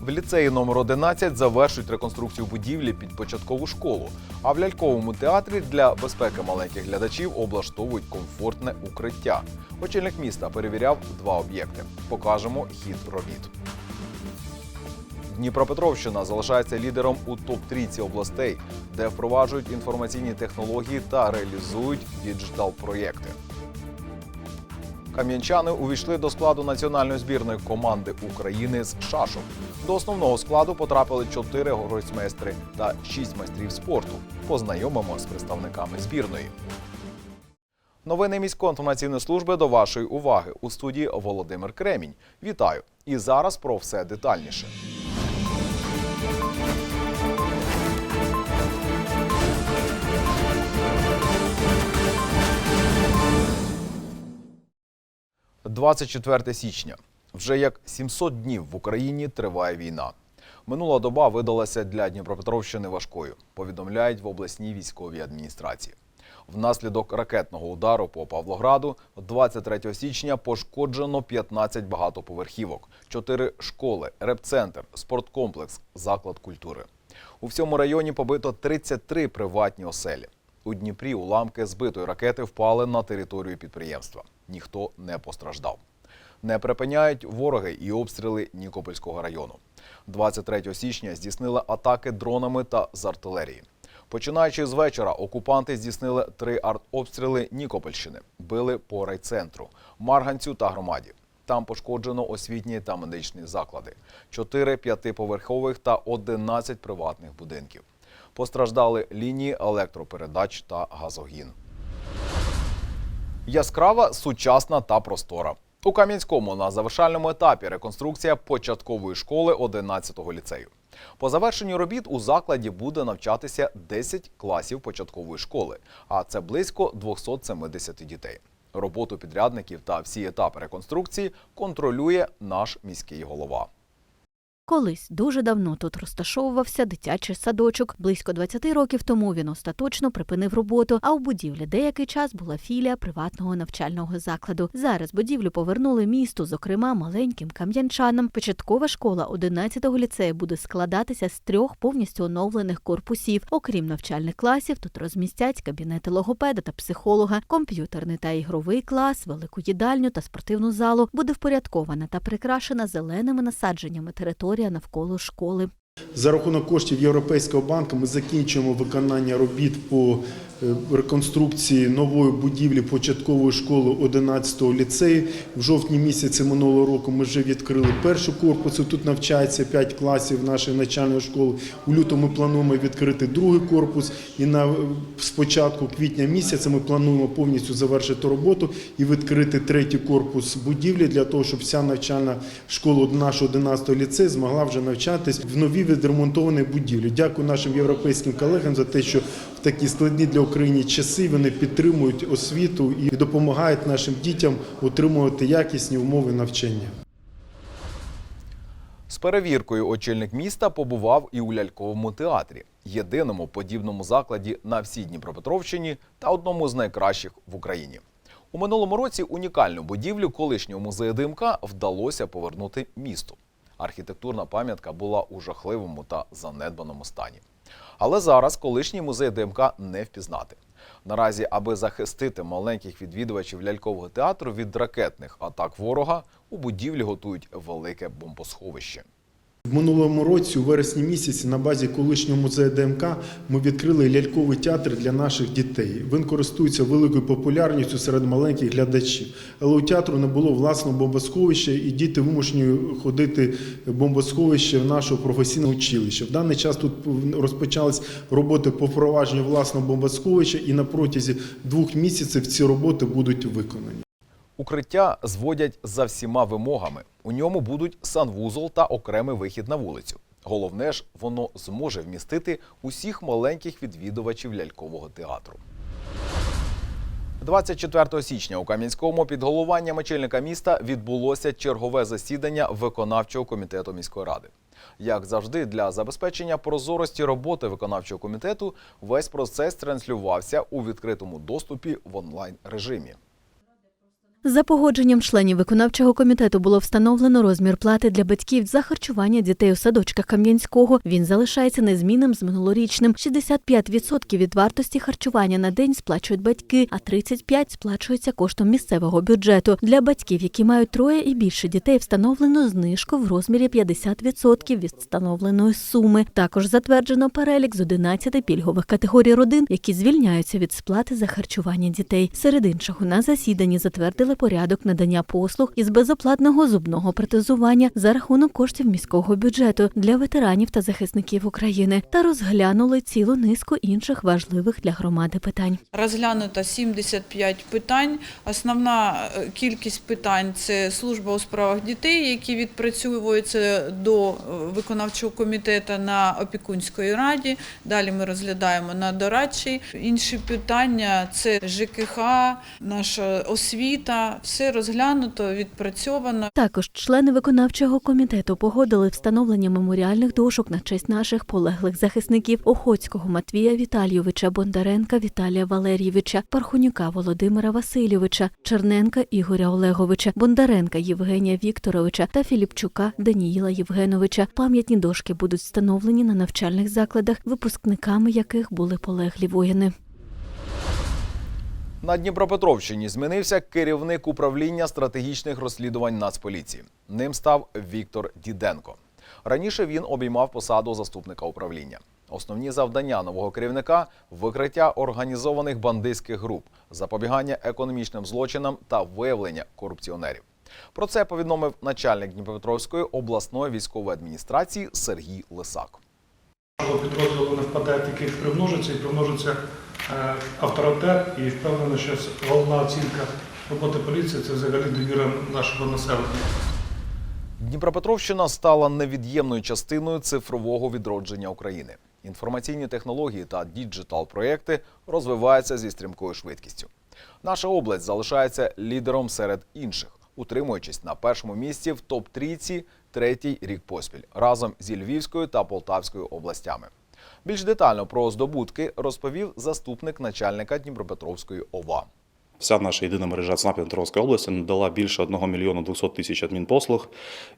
В ліцеї номер 11 завершують реконструкцію будівлі під початкову школу. А в ляльковому театрі для безпеки маленьких глядачів облаштовують комфортне укриття. Очільник міста перевіряв два об'єкти. Покажемо хід робіт. Дніпропетровщина залишається лідером у топ-трійці областей, де впроваджують інформаційні технології та реалізують діджитал-проєкти. Кам'янчани увійшли до складу національної збірної команди України з шашок. До основного складу потрапили чотири гройсмейстри та шість майстрів спорту. Познайомимо з представниками збірної. Новини міської інформаційної служби до вашої уваги у студії Володимир Кремінь. Вітаю! І зараз про все детальніше. – 24 січня. Вже як 700 днів в Україні триває війна. Минула доба видалася для Дніпропетровщини важкою, повідомляють в обласній військовій адміністрації. Внаслідок ракетного удару по Павлограду 23 січня пошкоджено 15 багатоповерхівок, 4 школи, репцентр, спорткомплекс, заклад культури. У всьому районі побито 33 приватні оселі. У Дніпрі уламки збитої ракети впали на територію підприємства. Ніхто не постраждав. Не припиняють вороги і обстріли Нікопольського району. 23 січня здійснили атаки дронами та з артилерії. Починаючи з вечора, окупанти здійснили три артобстріли Нікопольщини, били по райцентру, Марганцю та громаді. Там пошкоджено освітні та медичні заклади, 4 п'ятиповерхових та 11 приватних будинків. Постраждали лінії електропередач та газогін. Яскрава, сучасна та простора. У Кам'янському на завершальному етапі реконструкція початкової школи 11-го ліцею. По завершенню робіт у закладі буде навчатися 10 класів початкової школи, а це близько 270 дітей. Роботу підрядників та всі етапи реконструкції контролює наш міський голова. Колись дуже давно тут розташовувався дитячий садочок. Близько 20 років тому він остаточно припинив роботу. А у будівлі деякий час була філія приватного навчального закладу. Зараз будівлю повернули місту, зокрема маленьким кам'янчанам. Початкова школа 11-го ліцею буде складатися з трьох повністю оновлених корпусів. Окрім навчальних класів, тут розмістять кабінети логопеда та психолога, комп'ютерний та ігровий клас, велику їдальню та спортивну залу. Буде впорядкована та прикрашена зеленими насадженнями територія навколо школи. За рахунок коштів Європейського банку ми закінчуємо виконання робіт по реконструкції нової будівлі початкової школи 11-го ліцею. В жовтні місяці минулого року ми вже відкрили перший корпус. Тут навчається 5 класів нашої начальної школи. У лютому ми плануємо відкрити другий корпус. І на спочатку квітня місяця ми плануємо повністю завершити роботу і відкрити третій корпус будівлі для того, щоб вся навчальна школа нашого 11-го ліцею змогла вже навчатись в новій відремонтованій будівлі. Дякую нашим європейським колегам за те, що такі складні для України часи вони підтримують освіту і допомагають нашим дітям отримувати якісні умови навчання. З перевіркою очільник міста побував і у ляльковому театрі, єдиному подібному закладі на всій Дніпропетровщині та одному з найкращих в Україні. У минулому році унікальну будівлю колишнього музею ДМК вдалося повернути місту. Архітектурна пам'ятка була у жахливому та занедбаному стані. Але зараз колишній музей ДМК не впізнати. Наразі, аби захистити маленьких відвідувачів лялькового театру від ракетних атак ворога, у будівлі готують велике бомбосховище. Минулому році, у вересні місяці, на базі колишнього музею ДМК ми відкрили ляльковий театр для наших дітей. Він користується великою популярністю серед маленьких глядачів. Але у театру не було власного бомбосховища, і діти вимушені ходити в бомбосховище в нашого професійного училища. В даний час тут розпочались роботи по впровадженню власного бомбосховища, і на протязі двох місяців ці роботи будуть виконані. Укриття зводять за всіма вимогами. У ньому будуть санвузол та окремий вихід на вулицю. Головне ж, воно зможе вмістити усіх маленьких відвідувачів лялькового театру. 24 січня у Кам'янському під головуванням очільника міста відбулося чергове засідання виконавчого комітету міської ради. Як завжди, для забезпечення прозорості роботи виконавчого комітету весь процес транслювався у відкритому доступі в онлайн режимі. За погодженням членів виконавчого комітету було встановлено розмір плати для батьків за харчування дітей у садочках Кам'янського. Він залишається незмінним з минулорічним. 65% від вартості харчування на день сплачують батьки, а 35% сплачується коштом місцевого бюджету. Для батьків, які мають троє і більше дітей, встановлено знижку в розмірі 50% від встановленої суми. Також затверджено перелік з 11 пільгових категорій родин, які звільняються від сплати за харчування дітей. Серед іншого на засіданні затвердили порядок надання послуг із безоплатного зубного протезування за рахунок коштів міського бюджету для ветеранів та захисників України та розглянули цілу низку інших важливих для громади питань. Розглянуто 75 питань. Основна е, кількість питань це служба у справах дітей, які відпрацьовуються до е, виконавчого комітету на опікунської раді. Далі ми розглядаємо на дорадчій. Інші питання це ЖКХ, наша освіта. Все розглянуто, відпрацьовано. Також члени виконавчого комітету погодили встановлення меморіальних дошок на честь наших полеглих захисників Охоцького Матвія Віталійовича, Бондаренка Віталія Валерійовича, Пархунюка Володимира Васильовича, Черненка Ігоря Олеговича, Бондаренка Євгенія Вікторовича та Філіпчука Даніїла Євгеновича. Пам'ятні дошки будуть встановлені на навчальних закладах, випускниками яких були полеглі воїни. На Дніпропетровщині змінився керівник управління стратегічних розслідувань Нацполіції. Ним став Віктор Діденко. Раніше він обіймав посаду заступника управління. Основні завдання нового керівника викриття організованих бандитських груп, запобігання економічним злочинам та виявлення корупціонерів. Про це повідомив начальник Дніпропетровської обласної військової адміністрації Сергій Лисак. Підрозділу не впадає таких примножиться і примножиться авторитет. І впевнено, що головна оцінка роботи поліції це взагалі довіра нашого населення. Дніпропетровщина стала невід'ємною частиною цифрового відродження України. Інформаційні технології та діджитал-проекти розвиваються зі стрімкою швидкістю. Наша область залишається лідером серед інших, утримуючись на першому місці в топ-трійці третій рік поспіль разом зі Львівською та Полтавською областями. Більш детально про здобутки розповів заступник начальника Дніпропетровської ОВА. Вся наша єдина мережа ЦНАП Дніпропетровської області надала більше 1 мільйона 200 тисяч адмінпослуг.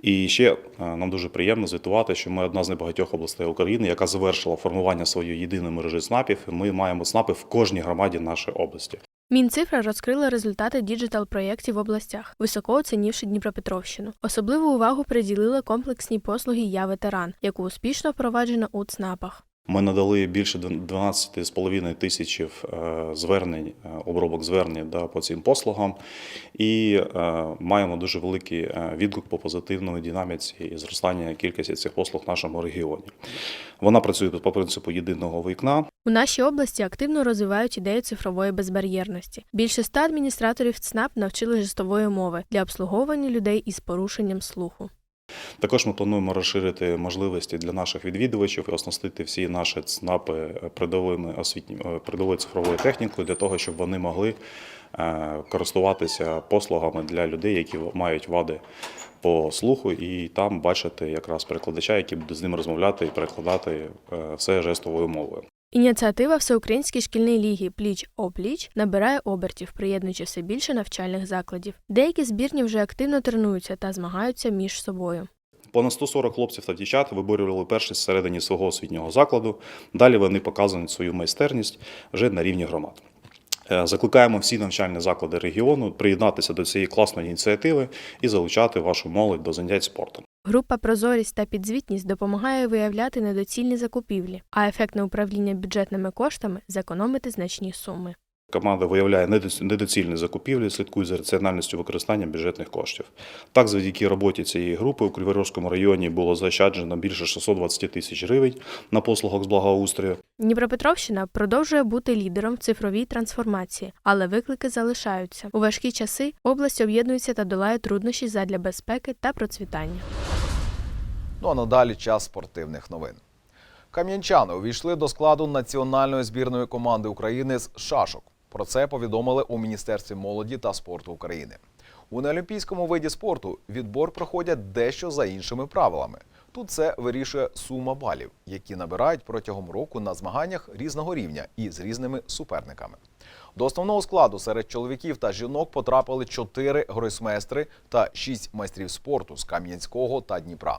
І ще е, нам дуже приємно звітувати, що ми одна з небагатьох областей України, яка завершила формування своєї єдиної мережі ЦНАПів. Ми маємо ЦНАПи в кожній громаді нашої області. Мінцифра розкрила результати діджитал-проєктів в областях, високо оцінивши Дніпропетровщину. Особливу увагу приділили комплексній послуги Я ветеран, яку успішно впроваджено у ЦНАПах. Ми надали більше 12,5 тисяч е, звернень, е, обробок звернень да, по цим послугам, і е, маємо дуже великий відгук по позитивної динаміці і зростання кількості цих послуг в нашому регіоні. Вона працює по принципу єдиного вікна. У нашій області активно розвивають ідею цифрової безбар'єрності. Більше ста адміністраторів ЦНАП навчили жестової мови для обслуговування людей із порушенням слуху. Також ми плануємо розширити можливості для наших відвідувачів і оснастити всі наші ЦНАПи передовими освітні е, передовою цифровою технікою для того, щоб вони могли е, користуватися послугами для людей, які мають вади по слуху, і там бачити якраз перекладача, який буде з ним розмовляти і перекладати е, все жестовою мовою. Ініціатива Всеукраїнської шкільної ліги Пліч опліч набирає обертів, приєднуючи все більше навчальних закладів. Деякі збірні вже активно тренуються та змагаються між собою. Понад 140 хлопців та дівчат виборювали першість всередині свого освітнього закладу. Далі вони показують свою майстерність вже на рівні громад. Е, Закликаємо всі навчальні заклади регіону приєднатися до цієї класної ініціативи і залучати вашу молодь до занять спортом. Група Прозорість та підзвітність допомагає виявляти недоцільні закупівлі, а ефектне управління бюджетними коштами зекономити значні суми. Команда виявляє недоцільні закупівлі, слідкує за раціональністю використання бюджетних коштів. Так, завдяки роботі цієї групи у Криворізькому районі було заощаджено більше 620 тисяч гривень на послугах з благоустрою. Дніпропетровщина продовжує бути лідером в цифровій трансформації, але виклики залишаються. У важкі часи область об'єднується та долає труднощі задля безпеки та процвітання. Ну а надалі час спортивних новин. Кам'янчани увійшли до складу національної збірної команди України з шашок. Про це повідомили у Міністерстві молоді та спорту України. У неолімпійському виді спорту відбор проходять дещо за іншими правилами. Тут це вирішує сума балів, які набирають протягом року на змаганнях різного рівня і з різними суперниками. До основного складу серед чоловіків та жінок потрапили чотири гройсмейстри та шість майстрів спорту з Кам'янського та Дніпра.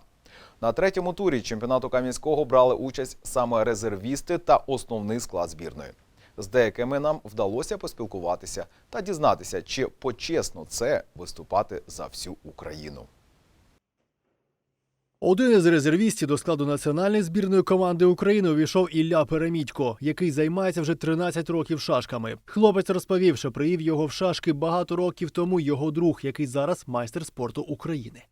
На третьому турі чемпіонату Кам'янського брали участь саме резервісти та основний склад збірної. З деякими нам вдалося поспілкуватися та дізнатися, чи почесно це виступати за всю Україну. Один із резервістів до складу національної збірної команди України увійшов Ілля Перемідько, який займається вже 13 років шашками. Хлопець розповів, що привів його в шашки багато років тому його друг, який зараз майстер спорту України.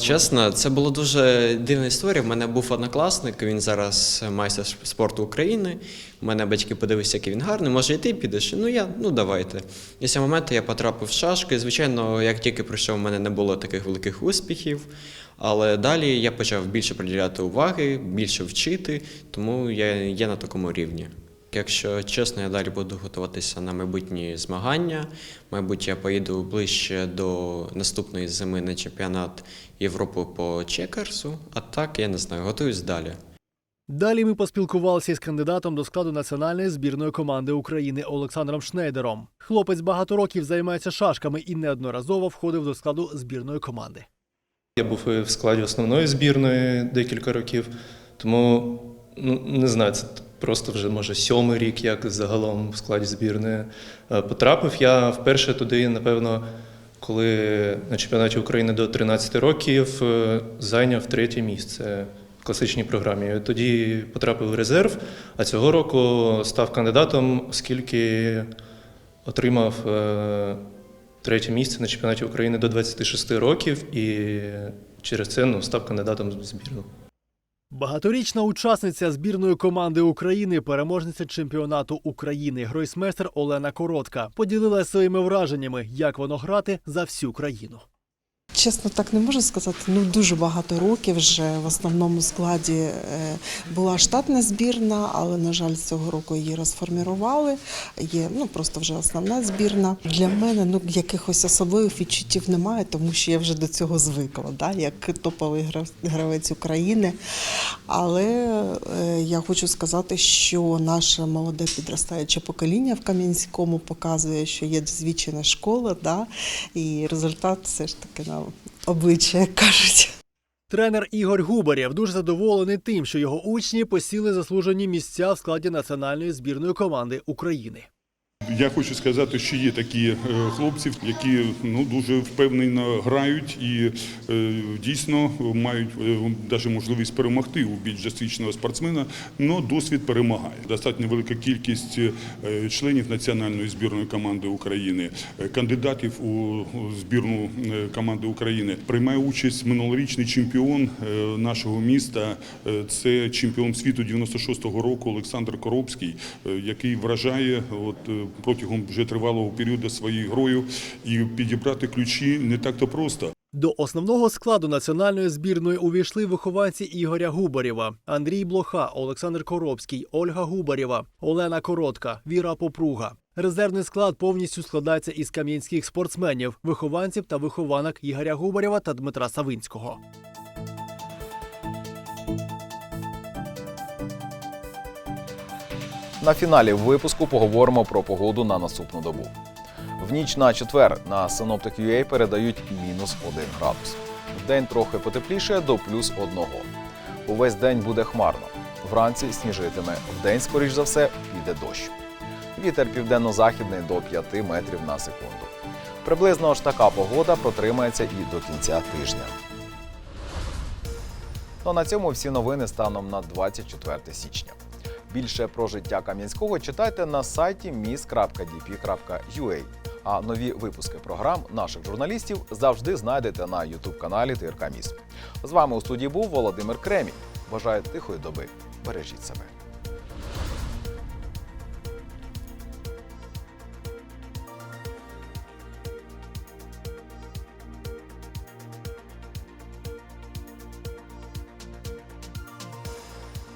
Чесно, це була дуже дивна історія. В мене був однокласник, він зараз майстер спорту України. У мене батьки подивилися, який він гарний. Може, і ти підеш? Ну я, ну давайте. І з цього моменту я потрапив в шашки. Звичайно, як тільки прийшов, у мене не було таких великих успіхів. Але далі я почав більше приділяти уваги, більше вчити, тому я є на такому рівні. Якщо чесно, я далі буду готуватися на майбутні змагання. Мабуть, я поїду ближче до наступної зими на чемпіонат Європи по чекерсу, а так я не знаю, готуюсь далі. Далі ми поспілкувалися із кандидатом до складу національної збірної команди України Олександром Шнейдером. Хлопець багато років займається шашками і неодноразово входив до складу збірної команди. Я був в складі основної збірної декілька років, тому ну, не знаю, це просто вже може сьомий рік, як загалом в складі збірної Е, потрапив. Я вперше туди, напевно, коли на чемпіонаті України до 13 років е, зайняв третє місце в класичній програмі. Тоді потрапив в резерв, а цього року став кандидатом, оскільки отримав е, третє місце на чемпіонаті України до 26 років і через це ну, став кандидатом в збірну. Багаторічна учасниця збірної команди України, переможниця чемпіонату України, гройсмейстер Олена Коротка, поділилася своїми враженнями, як воно грати за всю країну. Чесно, так не можу сказати. Ну дуже багато років вже в основному складі е, була штатна збірна, але на жаль, цього року її розформірували. Є ну просто вже основна збірна. Для мене ну якихось особливих відчуттів немає, тому що я вже до цього звикла, да, як топовий гравець України. Але е, я хочу сказати, що наше молоде підростаюче покоління в Кам'янському показує, що є досвідчена школа, да, і результат все ж таки на обличчя, як кажуть. Тренер Ігор Губарєв дуже задоволений тим, що його учні посіли заслужені місця в складі національної збірної команди України. Я хочу сказати, що є такі е, хлопці, які ну дуже впевнено грають і е, дійсно мають навіть можливість перемогти у більш досвідченого спортсмена, але досвід перемагає. Достатньо велика кількість е, членів національної збірної команди України, е, кандидатів у збірну е, команди України. Приймає участь минулорічний чемпіон е, нашого міста. Е, Це чемпіон світу 96-го року Олександр Коробський, е, який вражає от е, протягом вже тривалого періоду своєю грою, і підібрати ключі не так-то просто. До основного складу національної збірної увійшли вихованці Ігоря Губарєва, Андрій Блоха, Олександр Коробський, Ольга Губарєва, Олена Коротка, Віра Попруга. Резервний склад повністю складається із кам'янських спортсменів, вихованців та вихованок Ігоря Губарєва та Дмитра Савинського. На фіналі випуску поговоримо про погоду на наступну добу. В ніч на четвер на Synoptic.ua передають мінус 1 градус. Вдень трохи потепліше до плюс 1. Увесь день буде хмарно. Вранці сніжитиме. Вдень, скоріш за все, піде дощ. Вітер південно-західний до 5 метрів на секунду. Приблизно ж така погода протримається і до кінця тижня. Ну а на цьому всі новини станом на 24 січня. Більше про життя Кам'янського читайте на сайті mis.dp.ua. А нові випуски програм наших журналістів завжди знайдете на youtube каналі ТРК Міс. З вами у студії був Володимир Кремінь. Бажаю тихої доби. Бережіть себе.